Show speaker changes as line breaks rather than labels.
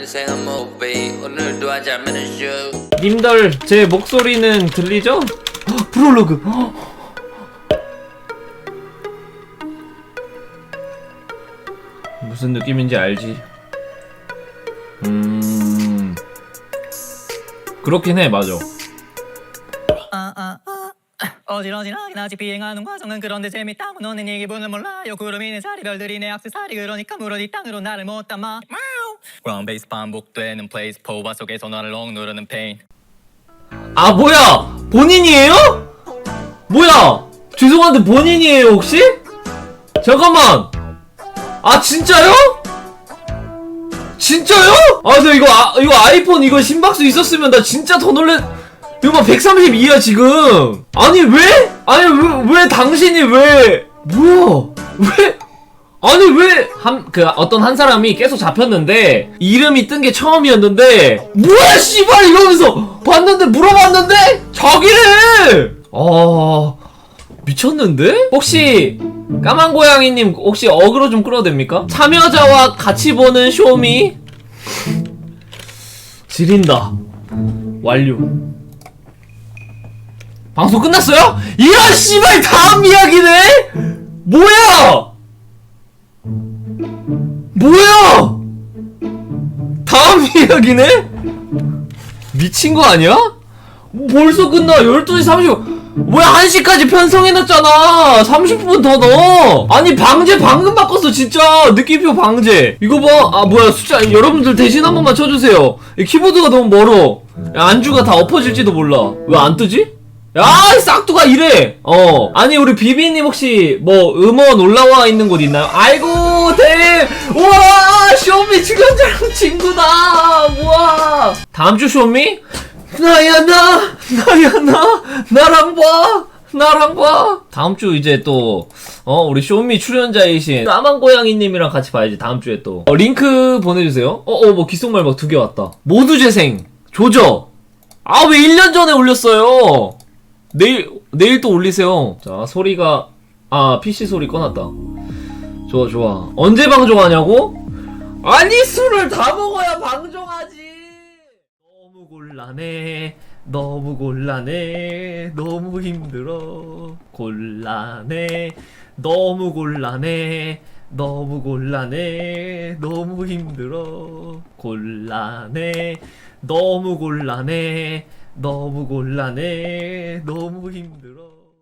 인생은 movie 오늘도 하자면 쇼.
님들 제 목소리는 들리죠? 헉, 프롤로그. 헉. 무슨 느낌인지 알지? 음. 그렇긴 해 맞아.
아, 아, 아. 어지러지하긴 하지. 비행하는 과정은 그런데 재밌다고 너는 이 기분을 몰라요. 구름 있는 자리 별들이 내 악세사리. 그러니까 물어디 땅으로 나를 못 담아 그라운 베이스 반복되는 플레이스 포바 속에서 나를 억누르는 페인
아 뭐야 본인이에요? 뭐야 죄송한데 본인이에요 혹시? 잠깐만 아 진짜요? 진짜요? 아나 이거 아, 이거 아이폰 이거 심박수 있었으면 나 진짜 더 놀래 이거 막 132야 지금 아니 왜? 아니 왜, 왜 당신이 왜 뭐야 왜 아니 왜 한 그 어떤 한 사람이 계속 잡혔는데 이름이 뜬 게 처음이었는데 뭐야 씨발! 이러면서 봤는데 물어봤는데? 자기를! 아 미쳤는데? 혹시 까만 고양이님 혹시 어그로 좀 끌어도 됩니까? 참여자와 같이 보는 쇼미? 지린다. 완료. 방송 끝났어요? 이런 씨발! 다음 이야기네? 뭐야 뭐야? 다음 이야기네? 미친 거 아니야? 벌써 끝나. 12시 30분. 뭐야 1시까지 편성해놨잖아. 30분 더 넣어. 아니 방제 방금 바꿨어 진짜. 느낌표 방제. 이거 봐 아 뭐야 숫자. 여러분들 대신 한 번만 쳐주세요. 이 키보드가 너무 멀어. 야, 안주가 다 엎어질지도 몰라. 왜 안 뜨지? 야, 이 싹두가 이래! 어. 아니, 우리 비비님 혹시 뭐 음원 올라와 있는 곳 있나요? 아이고, 댐! 우와! 쇼미 출연자랑 친구다! 우와! 다음 주 쇼미? 나야, 나! 나야, 나! 나랑 봐! 나랑 봐! 다음 주 이제 또, 어, 우리 쇼미 출연자이신 까만 고양이님이랑 같이 봐야지, 다음 주에 또. 어, 링크 보내주세요. 어, 어, 뭐 기속말 막 두 개 왔다. 모두 재생! 조져! 아, 왜 1년 전에 올렸어요? 내일 내일 또 올리세요. 자 소리가 아 PC 소리 꺼놨다. 좋아 좋아. 언제 방종하냐고? 아니 술을 다 먹어야 방종하지. 너무 곤란해. 너무 곤란해. 너무 힘들어. 곤란해. 너무 곤란해. 너무 곤란해. 너무 힘들어. 곤란해. 너무 곤란해. 너무 곤란해. 너무 힘들어.